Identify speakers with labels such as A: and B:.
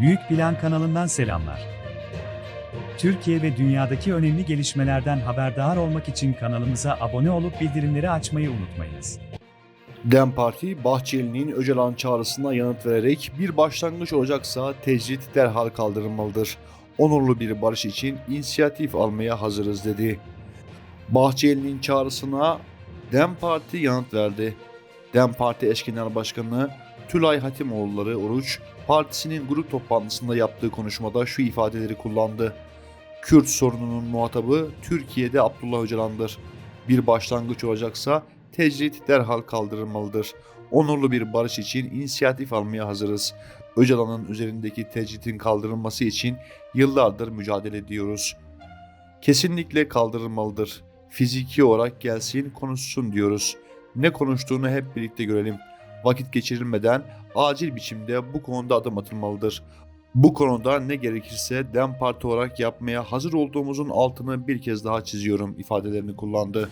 A: Büyük Plan kanalından selamlar. Türkiye ve dünyadaki önemli gelişmelerden haberdar olmak için kanalımıza abone olup bildirimleri açmayı unutmayınız.
B: DEM Parti, Bahçeli'nin Öcalan çağrısına yanıt vererek bir başlangıç olacaksa tecrit derhal kaldırılmalıdır. Onurlu bir barış için inisiyatif almaya hazırız dedi. Bahçeli'nin çağrısına DEM Parti yanıt verdi. DEM Parti eş başkanı Tülay Hatimoğulları Oruç, partisinin grup toplantısında yaptığı konuşmada şu ifadeleri kullandı. Kürt sorununun muhatabı Türkiye'de Abdullah Öcalan'dır. Bir başlangıç olacaksa tecrit derhal kaldırılmalıdır. Onurlu bir barış için inisiyatif almaya hazırız. Öcalan'ın üzerindeki tecritin kaldırılması için yıllardır mücadele ediyoruz. Kesinlikle kaldırılmalıdır. Fiziki olarak gelsin konuşsun diyoruz. Ne konuştuğunu hep birlikte görelim. Vakit geçirilmeden acil biçimde bu konuda adım atılmalıdır. Bu konuda ne gerekirse DEM Parti olarak yapmaya hazır olduğumuzun altını bir kez daha çiziyorum ifadelerini kullandı.